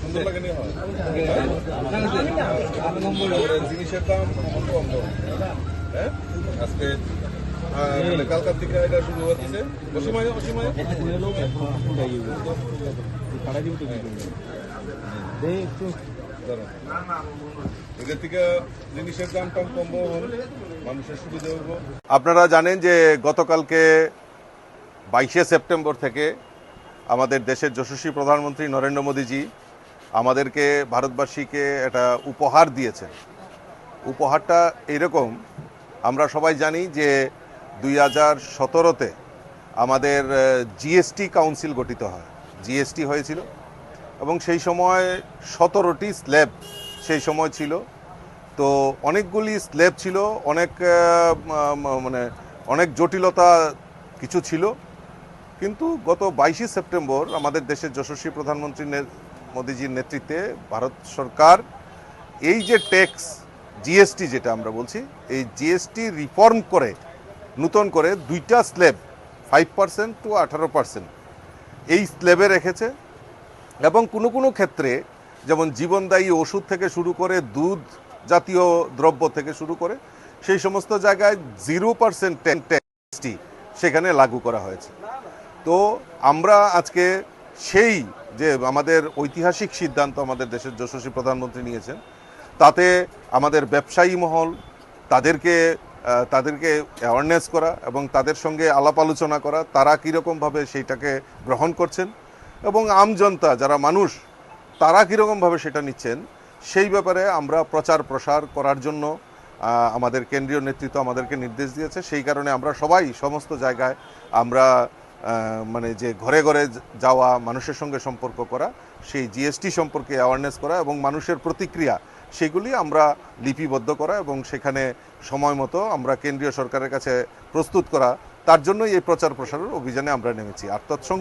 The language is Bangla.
সুন্দর লাগে নিয়ে জিনিসের দাম আজকে কালকার এটা আপনারা জানেন যে গতকালকে বাইশে সেপ্টেম্বর থেকে আমাদের দেশের যশস্বী প্রধানমন্ত্রী নরেন্দ্র মোদীজি আমাদেরকে ভারতবাসীকে একটা উপহার দিয়েছেন। উপহারটা এরকম আমরা সবাই জানি যে দুই হাজার সতেরোতে আমাদের জিএসটি কাউন্সিল গঠিত হয়। জিএসটি হয়েছিল এবং সেই সময় সতেরোটি স্ল্যাব সেই সময় ছিল। তো অনেকগুলি স্ল্যাব ছিল, অনেক মানে অনেক জটিলতা কিছু ছিল। কিন্তু গত বাইশে সেপ্টেম্বর আমাদের দেশের যশস্বী প্রধানমন্ত্রী মোদীজির নেতৃত্বে ভারত সরকার এই যে ট্যাক্স, জিএসটি যেটা আমরা বলছি, এই জিএসটি রিফর্ম করে নূতন করে দুইটা স্ল্যাব ফাইভ পার্সেন্ট টু আঠারো পার্সেন্ট এই স্ল্যাবে রেখেছে। এবং কোনো কোনো ক্ষেত্রে যেমন জীবনদায়ী ওষুধ থেকে শুরু করে, দুধ জাতীয় দ্রব্য থেকে শুরু করে, সেই সমস্ত জায়গায় জিরো পার্সেন্ট ট্যাক্সটি সেখানে লাগু করা হয়েছে। তো আমরা আজকে সেই যে আমাদের ঐতিহাসিক সিদ্ধান্ত আমাদের দেশের যশস্বী প্রধানমন্ত্রী নিয়েছেন, তাতে আমাদের ব্যবসায়ী মহল, তাদেরকে তাদেরকে অ্যাওয়ারনেস করা এবং তাদের সঙ্গে আলাপ আলোচনা করা, তারা কীরকমভাবে সেইটাকে গ্রহণ করছেন এবং আমজনতা যারা মানুষ, তারা কীরকমভাবে সেটা নিচ্ছেন, সেই ব্যাপারে আমরা প্রচার প্রসার করার জন্য আমাদের কেন্দ্রীয় নেতৃত্ব আমাদেরকে নির্দেশ দিয়েছে। সেই কারণে আমরা সবাই সমস্ত জায়গায় আমরা মানে যে ঘরে ঘরে যাওয়া, মানুষের সঙ্গে সম্পর্ক করা, সেই জিএসটি সম্পর্কে অ্যাওয়ারনেস করা এবং মানুষের প্রতিক্রিয়া সেগুলি আমরা লিপিবদ্ধ করা এবং সেখানে সময় মতো আমরা কেন্দ্রীয় সরকারের কাছে প্রস্তুত করা, তার জন্যই এই প্রচার প্রসারের অভিযানে আমরা নেমেছি। আর তৎসঙ্গে